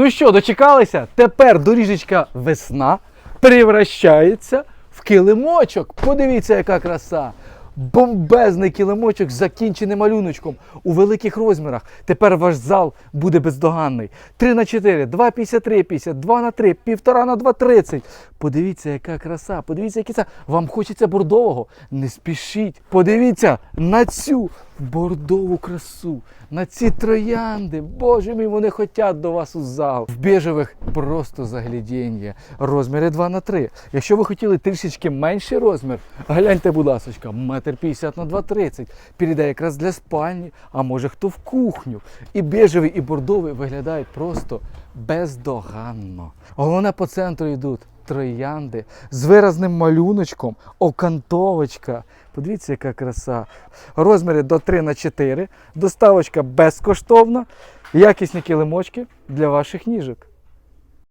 Ну що, дочекалися? Тепер доріжечка весна перевращається в килимочок. Подивіться, яка краса. Бомбезний килимочок з закінченим малюночком у великих розмірах. Тепер ваш зал буде бездоганний. 3 на 4, 2,53, 50, 2 на 3, 1,5 на 2,30. Подивіться, яка краса, подивіться, який це. Вам хочеться бордового? Не спішіть. Подивіться на цю бордову красу, на ці троянди. Боже мій, вони хотять до вас у зал. В біжевих просто заглядіння. Розміри 2 на 3. Якщо ви хотіли трішечки менший розмір, гляньте, будь ласка, метр 50 на 2,30. Підійде якраз для спальні, а може хто в кухню. І біжевий, і бордовий виглядають просто бездоганно. Головне по центру йдуть троянди з виразним малюночком, окантовочка. Подивіться, яка краса. Розміри до 3 на 4. Доставочка безкоштовна. Якісні килимочки для ваших ніжок.